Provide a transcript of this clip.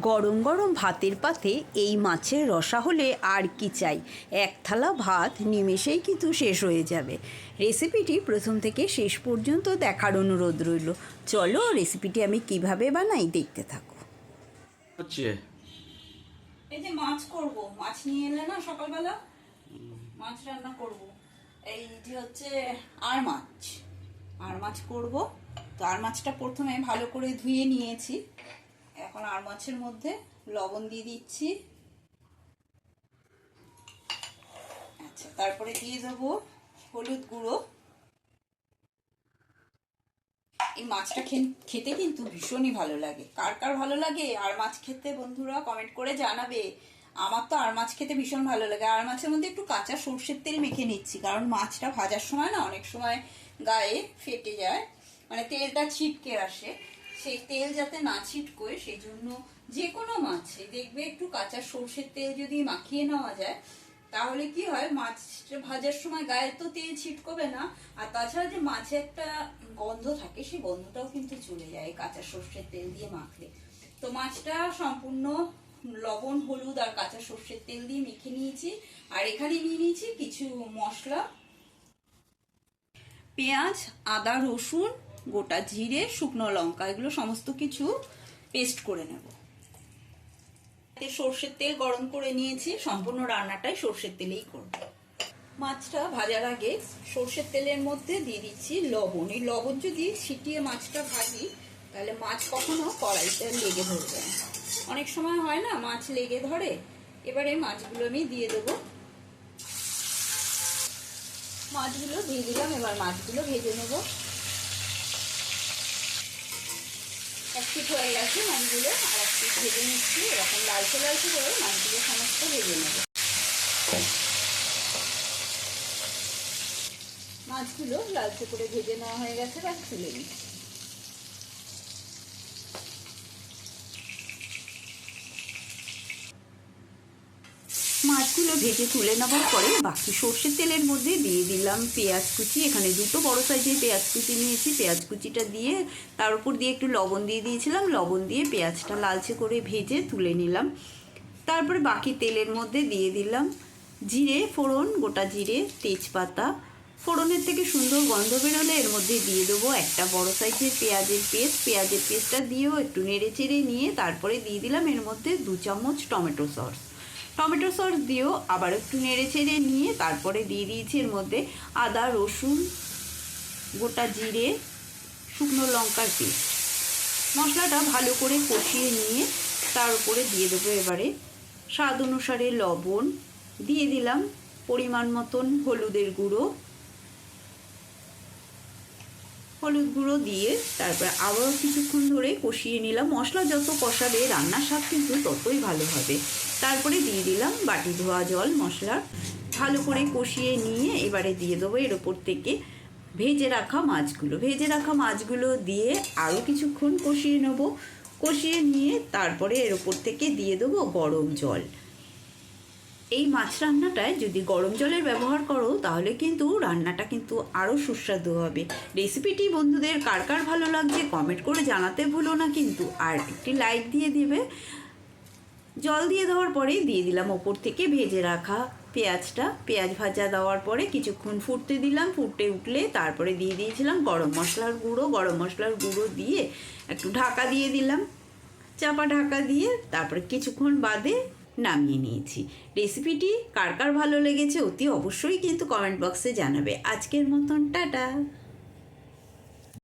গরম গরম ভাতের পাতে এই মাছের রসা হলে আর কি চাই? এক থালা ভাত নিমেষেই কিন্তু শেষ হয়ে যাবে। রেসিপিটি প্রথম থেকে শেষ পর্যন্ত দেখার অনুরোধ রইল। চলো রেসিপিটি আমি কীভাবে বানাই দেখতে থাকো। হচ্ছে। এই যে মাছ করব। মাছ নিয়ে এলে না সকালবেলা মাছ রান্না করব। এই যে হচ্ছে আর মাছ। আর মাছ করব। তো আর মাছটা প্রথমে ভালো করে ধুয়ে নিয়েছি। এখন আর মাছের মধ্যে লবণ দিয়ে দিচ্ছি। আচ্ছা তারপরে দিয়ে দেবো হলুদ গুঁড়ো। এই মাছটা খেতে কিন্তু ভীষণই ভালো লাগে। কার কার ভালো লাগে? আর মাছ খেতে বন্ধুরা কমেন্ট করে জানাবে। আমার তো আর মাছ খেতে ভীষণ ভালো লাগে। আর মাছের মধ্যে একটু কাঁচা সর্ষের তেল মেখে নিচ্ছি, কারণ মাছটা ভাজার সময় না অনেক সময় গায়ে ফেটে যায়। মানে তেলটা ছিটকে আসে। সেই তেল যাতে না ছিটকোয় সেই জন্য যে কোনো মাছে দেখবে একটু কাঁচা সর্ষের তেল যদি মাখিয়ে নেওয়া যায়, তাহলে কি হয়, মাছ ভাজার সময় গায়ে তো তেল ছিটকবে না। আর তাছাড়া যে মাছে একটা গন্ধ থাকে সেই গন্ধটাও কিন্তু চলে যায় কাঁচা সর্ষের তেল দিয়ে মাখলে। তো মাছটা সম্পূর্ণ লবণ, হলুদ আর কাঁচা সর্ষের তেল দিয়ে মেখে নিয়েছি। আর এখানে নিয়ে নিয়েছি কিছু মশলা। পেঁয়াজ, আদা, রসুন গোটা জিরে, শুকনো লঙ্কা, এগুলো সমস্ত কিছু পেস্ট করে নেব। সর্ষের তেল গরম করে নিয়েছি, সম্পূর্ণ রান্নাটাই সর্ষের তেলেই করব। মাছটা ভাজার আগে সর্ষের তেলের মধ্যে দিয়ে দিচ্ছি লবণ। এই লবণ যদি ছিটিয়ে মাছটা ভাজি, তাহলে মাছ কখনো কড়াইতে লেগে ধরবে না। অনেক সময় হয় না, মাছ লেগে ধরে, এবারে মাছগুলো আমি দিয়ে দেবো। মাছগুলো দিয়ে দিলাম, এবার মাছগুলো ভেজে নেব। এক পিঠ হয়ে গেছে মাছগুলো আর এক পিঠ ভেজে নিচ্ছি। এরকম লালচে লালচে করে মাছগুলো সমস্ত ভেজে নেব। মাছগুলো লালচে করে ভেজে নেওয়া হয়ে গেছে বা তুলে নিচ্ছি। মাছগুলো ভেজে তুলে নেওয়ার পরে বাকি সর্ষের তেলের মধ্যে দিয়ে দিলাম পেঁয়াজ কুচি। এখানে দুটো বড় সাইজের পেঁয়াজ কুচি নিয়েছি। পেঁয়াজ কুচিটা দিয়ে তার উপর দিয়ে একটু লবণ দিয়ে দিয়েছিলাম। লবণ দিয়ে পেঁয়াজটা লালচে করে ভেজে তুলে নিলাম। তারপরে বাকি তেলের মধ্যে দিয়ে দিলাম জিরে, ফোড়ন, গোটা জিরে, তেজপাতা। ফোড়নের থেকে সুন্দর গন্ধ বেরোলে এর মধ্যে দিয়ে দেবো একটা বড় সাইজের পেঁয়াজের পেস্ট। পেঁয়াজের পেস্টটা দিয়েও একটু নেড়ে চেড়ে নিয়ে তারপরে দিয়ে দিলাম এর মধ্যে দু চামচ টমেটো সস। টমেটো সস দিয়েও আবার একটু নেড়ে চেড়ে নিয়ে তারপরে দিয়ে দিয়েছি এর মধ্যে আদা, রসুন, গোটা জিরে, শুকনো লঙ্কার পেস্ট। মশলাটা ভালো করে কষিয়ে নিয়ে তার উপরে দিয়ে দেবো এবারে স্বাদ অনুসারে লবণ। দিয়ে দিলাম পরিমাণ মতন হলুদের গুঁড়ো। হলুদ গুঁড়ো দিয়ে তারপরে আবারও কিছুক্ষণ ধরে কষিয়ে নিলাম। মশলা যত কষাবে, রান্নার স্বাদ কিন্তু ততই ভালো হবে। তারপরে দিয়ে দিলাম বাটি ধোয়া জল মশলার ভালো করে কষিয়ে নিয়ে এবারে দিয়ে দেবো এর ওপর থেকে ভেজে রাখা মাছগুলো। ভেজে রাখা মাছগুলো দিয়ে আরও কিছুক্ষণ কষিয়ে নেব। কষিয়ে নিয়ে তারপরে এর ওপর থেকে দিয়ে দেবো গরম জল। এই মাছ রান্নাটায় যদি গরম জলের ব্যবহার করো, তাহলে কিন্তু রান্নাটা কিন্তু আরও সুস্বাদু হবে। রেসিপিটি বন্ধুদের কার কার ভালো লাগছে কমেন্ট করে জানাতে ভুলো না কিন্তু। আর একটি লাইক দিয়ে দিবে। জল দিয়ে দেওয়ার পরে দিয়ে দিলাম ওপর থেকে ভেজে রাখা পেঁয়াজটা। পেঁয়াজ ভাজা দেওয়ার পরে কিছুক্ষণ ফুটতে দিলাম। ফুটে উঠলে তারপরে দিয়ে দিয়েছিলাম গরম মশলার গুঁড়ো। গরম মশলার গুঁড়ো দিয়ে একটু ঢাকা দিয়ে দিলাম। চাপা ঢাকা দিয়ে তারপরে কিছুক্ষণ বাদে নামিয়ে নিয়েছি। রেসিপিটি কার কার ভালো লেগেছে অতি অবশ্যই কিন্তু কমেন্ট বক্সে জানাবে। আজকের মতন, টাটা!